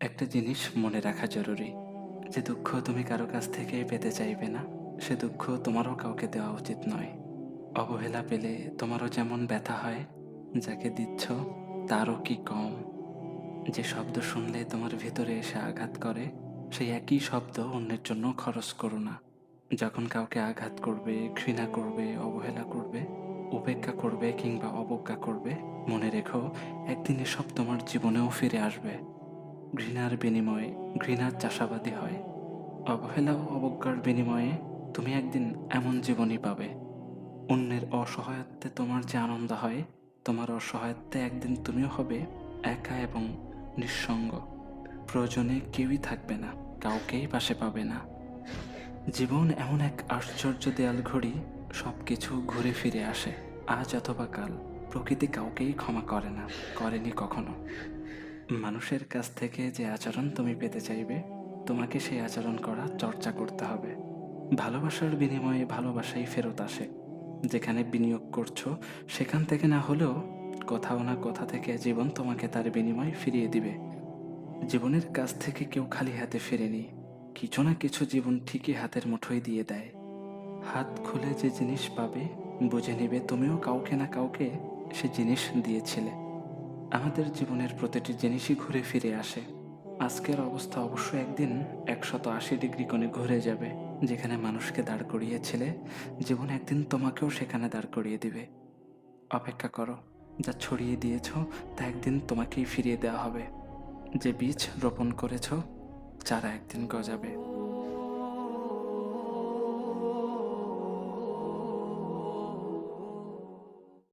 একটা জিনিস মনে রাখা জরুরি, যে দুঃখ তুমি কারও কাছ থেকে পেতে চাইবে না, সে দুঃখ তোমারও কাউকে দেওয়া উচিত নয়। অবহেলা পেলে তোমারও যেমন ব্যথা হয়, যাকে দিচ্ছ তারও কি কম। যে শব্দ শুনলে তোমার ভেতরে এসে আঘাত করে, সেই একই শব্দ অন্যের জন্য খরচ করো না। যখন কাউকে আঘাত করবে, ঘৃণা করবে, অবহেলা করবে, উপেক্ষা করবে কিংবা অবজ্ঞা করবে, মনে রেখো, একদিন এসব তোমার জীবনেও ফিরে আসবে। ঘৃণার বিনিময়ে ঘৃণার চাষাবাদী হয়। অবহেলা ও অবজ্ঞার বিনিময়ে তুমি একদিন এমন জীবনই পাবে। অন্যের অসহায়ত্বে তোমার যে আনন্দ হয়, তোমার অসহায়ত্বে একদিন তুমিও হবে একা এবং নিঃসঙ্গ। প্রয়োজনে কেউই থাকবে না, কাউকেই পাশে পাবে না। জীবন এমন এক আশ্চর্য দেয়াল ঘড়ি সব কিছু ঘুরে ফিরে আসে আজ অথবা কাল। প্রকৃতি কাউকেই ক্ষমা করে না, করেনি কখনো। মানুষের কাছ থেকে যে আচরণ তুমি পেতে চাইবে, তোমাকে সেই আচরণ করা চর্চা করতে হবে। ভালোবাসার বিনিময়ে ভালোবাসাই ফেরত আসে। যেখানে বিনিয়োগ করছ, সেখান থেকে না হলেও কোথাও না কোথা থেকে জীবন তোমাকে তার বিনিময় ফিরিয়ে দিবে। জীবনের কাছ থেকে কেউ খালি হাতে ফেরেনি। কিছু না কিছু জীবন ঠিকই হাতের মুঠোয় দিয়ে দেয়। হাত খুলে যে জিনিস পাবে, বুঝে নিবে তুমিও কাউকে না কাউকে সে জিনিস দিয়েছিলে। আমাদের জীবনের প্রতিটি জিনিসই ঘুরে ফিরে আসে। আজকের অবস্থা অবশ্য একদিন একশত আশি ডিগ্রি কোণে ঘুরে যাবে, যেখানে মানুষকে দাঁড় করিয়েছিলে। জীবন একদিন তোমাকেও সেখানে দাঁড় করিয়ে দিবে। অপেক্ষা করো, যা ছড়িয়ে দিয়েছ, তা একদিন তোমাকেই ফিরিয়ে দেওয়া হবে। যে বীজ রোপণ করেছ, চারা একদিন গজাবে।